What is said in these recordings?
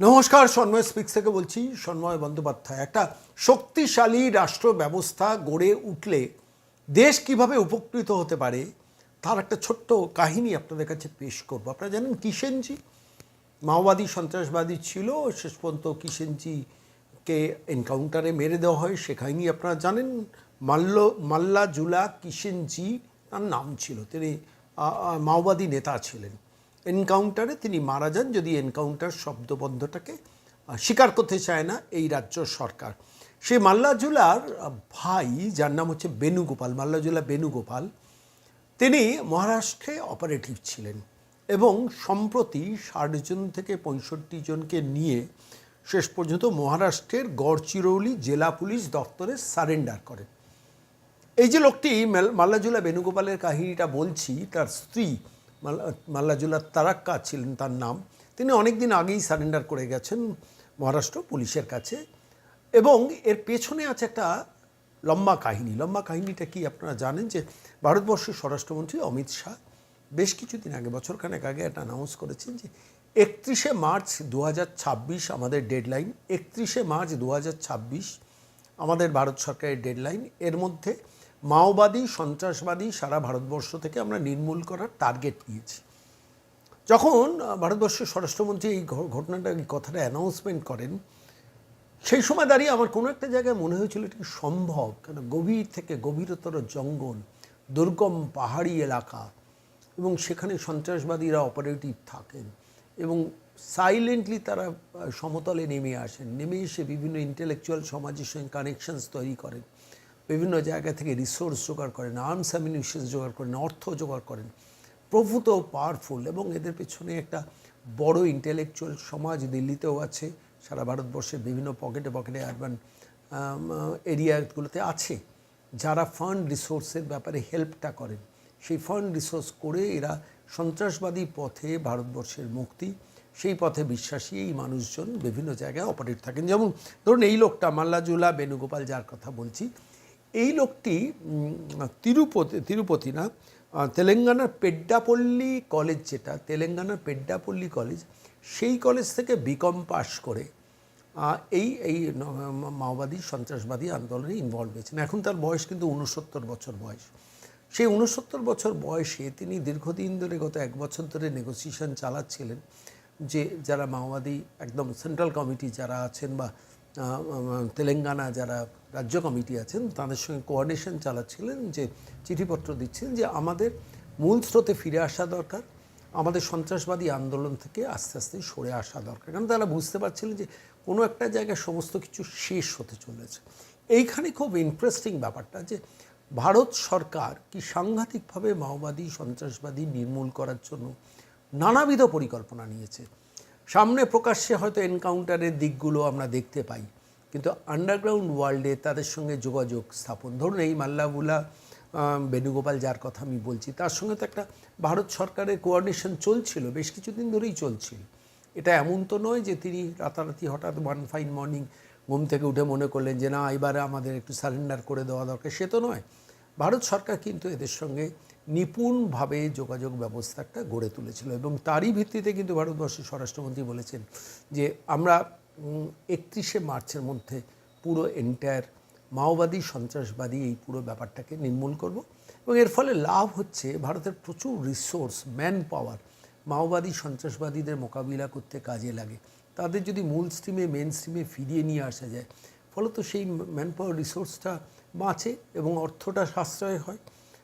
নমস্কার, সন্ময় স্পিক্স থেকে বলছি, সন্ময় বন্দ্যোপাধ্যায়। একটা শক্তিশালী রাষ্ট্র ব্যবস্থা গড়ে উঠলে দেশ কীভাবে উপকৃত হতে পারে, তার একটা ছোট্ট কাহিনী আপনাদের কাছে পেশ করব। আপনারা জানেন কিষেনজি মাওবাদী সন্ত্রাসবাদী ছিল, শেষ পর্যন্ত কিষেনজিকে এনকাউন্টারে মেরে দেওয়া হয়, সে কাহিনী আপনারা জানেন। মাল্ল মাল্লা জুলা কিষেনজি তার নাম ছিল। তিনি মাওবাদী নেতা ছিলেন। এনকাউন্টারে তিনি মারা যান যদি এনকাউন্টার শব্দবদ্ধটাকে আহ, স্বীকার করতে চায় না এই রাজ্য সরকার। সেই মাল্লাজুলার ভাই যার নাম হচ্ছে বেণুগোপাল মাল্লাজুলা বেণুগোপাল তিনি মহারাষ্ট্রে অপারেটিভ ছিলেন এবং সম্প্রতি ষাট জন থেকে পঁয়ষট্টি জনকে নিয়ে শেষ পর্যন্ত মহারাষ্ট্রের গড়চিরৌলি জেলা পুলিশ দপ্তরে সারেন্ডার করেন এই যে লোকটি মাল- মাল্লাজুলা বেণুগোপালের কাহিনীটা বলছি তার স্ত্রী মাল্লা- মাল্লাজুলা তারাক্কা ছিলেন তার নাম। তিনি অনেক দিন আগেই সারেন্ডার করে গেছেন মহারাষ্ট্র পুলিশের কাছে। এবং এর পেছনে আছে একটা লম্বা কাহিনী। লম্বা কাহিনীটা কি আপনারা জানেন যে ভারতবর্ষের স্বরাষ্ট্রমন্ত্রী অমিত শাহ বেশ কিছুদিন আগে, বছরখানেক আগে একটা অ্যানাউন্স করেছেন যে একত্রিশে মার্চ দু হাজার ছাব্বিশ আমাদের ডেডলাইন একত্রিশে মার্চ দু হাজার ছাব্বিশ আমাদের ভারত সরকারের ডেডলাইন এর মধ্যে মাওবাদী, সন্ত্রাসবাদী সারা ভারতবর্ষ থেকে আমরা নির্মূল করার টার্গেট নিয়েছি। যখন ভারতবর্ষের স্বরাষ্ট্রমন্ত্রী এই ঘটনাটা, এই কথাটা অ্যানাউন্সমেন্ট করেন, সেই সময় দাঁড়িয়ে আমার কোনো একটা জায়গায় মনে হয়েছিল এটা সম্ভব? কেন গভীর থেকে গভীরতর জঙ্গল, দুর্গম পাহাড়ি এলাকা এবং সেখানে সন্ত্রাসবাদীরা অপারেটিভ থাকেন এবং সাইলেন্টলি তারা সমতলে নেমে আসেন। নেমে এসে বিভিন্ন ইন্টেলেকচুয়াল সমাজের সঙ্গে কানেকশনস তৈরি করেন। বিভিন্ন জায়গা থেকে রিসোর্স জোগাড় করেন আর্মস অ্যামিনিশনস জোগাড় করেন, অর্থ জোগাড় করেন। প্রভূত পাওয়ারফুল এবং এদের পেছনে একটা বড় ইন্টেলেকচুয়াল সমাজ দিল্লিতেও আছে, সারা ভারতবর্ষের বিভিন্ন পকেটে পকেটে আরবান এরিয়াগুলোতে আছে, যারা ফান্ড রিসোর্সের ব্যাপারে হেল্পটা করেন। সেই ফান্ড রিসোর্স করে এরা সন্ত্রাসবাদী পথে ভারতবর্ষের মুক্তি, সেই পথে বিশ্বাসী এই মানুষজন বিভিন্ন জায়গায় অপারেট থাকেন। যেমন ধরুন এই লোকটা, মাল্লাজুলা, বেণুগোপাল যার কথা বলছি এই লোকটি তিরুপতি তিরুপতি না তেলেঙ্গানার পেড্ডাপল্লী কলেজ যেটা, তেলেঙ্গানার পেড্ডাপল্লী কলেজ, সেই কলেজ থেকে বিকম পাশ করে এই এই মাওবাদী সন্ত্রাসবাদী আন্দোলনে ইনভলভ হয়েছেন। এখন তার বয়স কিন্তু উনসত্তর বছর বয়স। সেই উনসত্তর বছর বয়সে তিনি দীর্ঘদিন ধরে গত এক বছর ধরে নেগোসিয়েশন চালাচ্ছিলেন যে যারা মাওবাদী, একদম সেন্ট্রাল কমিটি যারা আছেন বা তেলেঙ্গানা যারা রাজ্য কমিটি আছেন, তাদের সঙ্গে কোঅর্ডিনেশন চালাচ্ছিলেন যে চিঠিপত্র দিচ্ছেন যে আমাদের মূল স্রোতে ফিরে আসা দরকার, আমাদের সন্ত্রাসবাদী আন্দোলন থেকে আস্তে আস্তে সরে আসা দরকার। কারণ তারা বুঝতে পারছিলেন যে কোনো একটা জায়গায় সমস্ত কিছু শেষ হতে চলেছে। এইখানে খুব ইন্টারেস্টিং ব্যাপারটা যে ভারত সরকার কি সাংঘাতিকভাবে মাওবাদী, সন্ত্রাসবাদী নির্মূল করার জন্য নানাবিধ পরিকল্পনা নিয়েছে। সামনে প্রকাশ্যে হয়তো এনকাউন্টারের দিকগুলো আমরা দেখতে পাই। কিন্তু আন্ডারগ্রাউন্ড ওয়ার্ল্ডে তাদের সঙ্গে যোগাযোগ স্থাপন, ধরুন এই মাল্লাবুলা বেণুগোপাল যার কথা আমি বলছি, তার সঙ্গে তো একটা ভারত সরকারের কোঅর্ডিনেশন চলছিল, বেশ কিছুদিন ধরেই চলছিল। এটা এমন তো নয় যে তিনি রাতারাতি হঠাৎ ওয়ান ফাইন মর্নিং ঘুম থেকে উঠে মনে করলেন যে, না, এবারে আমাদের একটু সারেন্ডার করে দেওয়া দরকার। সে তো নয়। ভারত সরকার কিন্তু এদের সঙ্গে নিপুণভাবে যোগাযোগ ব্যবস্থাটা গড়ে তুলেছিল এবং তারই ভিত্তিতে কিন্তু ভারতবর্ষের স্বরাষ্ট্রমন্ত্রী বলেছেন যে আমরা একত্রিশে মার্চের মধ্যে পুরো এন্টায়ার মাওবাদী সন্ত্রাসবাদী এই পুরো ব্যাপারটাকে নির্মূল করব এবং এর ফলে লাভ হচ্ছে ভারতের প্রচুর রিসোর্স ম্যান পাওয়ার মাওবাদী সন্ত্রাসবাদীদের মোকাবিলা করতে কাজে লাগে। তাদের যদি মূল স্ট্রিমে মেন স্ট্রিমে ফিরিয়ে নিয়ে আসা যায়, ফলত সেই ম্যান পাওয়ার রিসোর্সটা বাঁচে এবং অর্থটা সাশ্রয় হয়।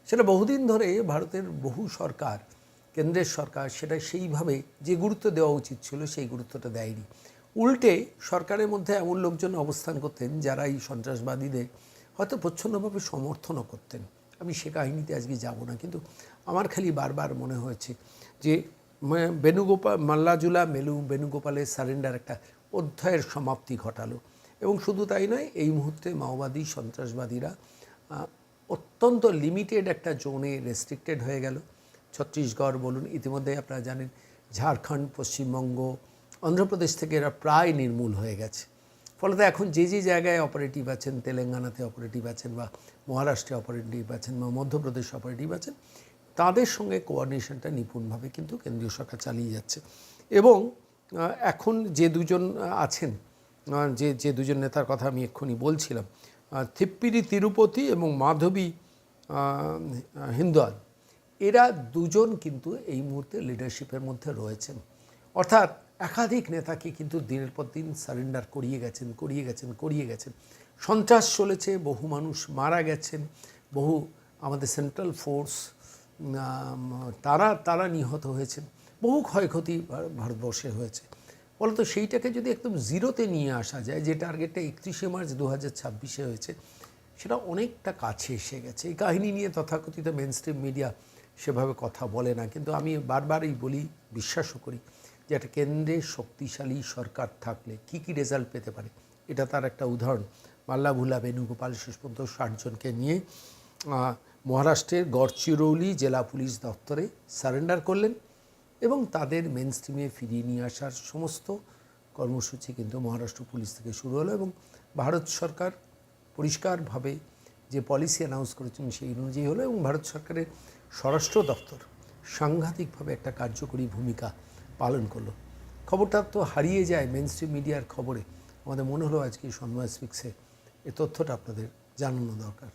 সেটা বহুদিন ধরে ভারতের বহু সরকার, কেন্দ্রের সরকার সেটা সেইভাবে যে গুরুত্ব দেওয়া উচিত ছিল সেই গুরুত্বটা দেয়নি। উল্টে সরকারের মধ্যে এমন লোকজন অবস্থান করতেন যারা এই সন্ত্রাসবাদীদের হয়তো প্রচ্ছন্নভাবে সমর্থনও করতেন। আমি সে কাহিনীতে আজকে যাব না, কিন্তু আমার খালি বারবার মনে হয়েছে যে বেণুগোপাল, মাল্লাজুলা মেলু বেণুগোপালের সারেন্ডার একটা অধ্যায়ের সমাপ্তি ঘটালো। এবং শুধু তাই নয়, এই মুহূর্তে মাওবাদী সন্ত্রাসবাদীরা অত্যন্ত লিমিটেড একটা জোনে রেস্ট্রিক্টেড হয়ে গেল। ছত্তিশগড় বলুন ইতিমধ্যে আপনারা জানেন, ঝাড়খণ্ড, পশ্চিমবঙ্গ, অন্ধ্রপ্রদেশ থেকে এরা প্রায় নির্মূল হয়ে গেছে। ফলত এখন যে যে জায়গায় অপারেটিভ আছেন, তেলেঙ্গানাতে অপারেটিভ আছেন বা মহারাষ্ট্রে অপারেটিভ আছেন বা মধ্যপ্রদেশে অপারেটিভ আছেন, তাদের সঙ্গে কোঅর্ডিনেশনটা নিপুণভাবে কিন্তু কেন্দ্রীয় সরকার চালিয়ে যাচ্ছে। এবং এখন যে দুজন আছেন যে যে দুজন নেতার কথা আমি এক্ষুনি বলছিলাম থিপ্পিরি, তিরুপতি এবং মাধবী হিন্দুয়াল। এরা দুজন কিন্তু এই মুহূর্তে লিডারশিপের মধ্যে রয়েছেন। অর্থাৎ একাধিক নেতাকে কিন্তু দিনের পর দিন সারেন্ডার করিয়ে গেছেন করিয়ে গেছেন করিয়ে গেছেন। সন্ত্রাস চলেছে, বহু মানুষ মারা গেছেন, বহু আমাদের সেন্ট্রাল ফোর্স তারা তারা নিহত হয়েছেন, বহু ক্ষয়ক্ষতি ভারতবর্ষে হয়েছে। বলতো সেইটাকে যদি একদম জিরোতে নিয়ে আসা যায়, যে টার্গেটটা একত্রিশে মার্চ দু হাজার ছাব্বিশে হয়েছে, সেটা অনেকটা কাছে এসে গেছে। এই কাহিনী নিয়ে তথাকথিত মেন স্ট্রিম মিডিয়া সেভাবে কথা বলে না, কিন্তু আমি বারবারই বলি, বিশ্বাসও করি যে একটা কেন্দ্রে শক্তিশালী সরকার থাকলে কি কি রেজাল্ট পেতে পারে, এটা তার একটা উদাহরণ। মাল্লা ভুলা বেণুগোপাল শেষ পর্যন্ত ষাটজনকে নিয়ে মহারাষ্ট্রের গড়চিরৌলি জেলা পুলিশ দপ্তরে সারেন্ডার করলেন। এবং তাদের মেন স্ট্রিমে ফিরিয়ে নিয়ে আসার সমস্ত কর্মসূচি কিন্তু মহারাষ্ট্র পুলিশ থেকে শুরু হলো এবং ভারত সরকার পরিষ্কারভাবে যে পলিসি অ্যানাউন্স করেছেন সেই অনুযায়ী হলো এবং ভারত সরকারের স্বরাষ্ট্র দপ্তর সাংঘাতিকভাবে একটা কার্যকরী ভূমিকা পালন করল। খবরটা তো হারিয়ে যায় মেন স্ট্রিম মিডিয়ার খবরে। আমাদের মনে হলো আজকে সন্ধ্যা স্পিক্সে এ তথ্যটা আপনাদের জানানো দরকার।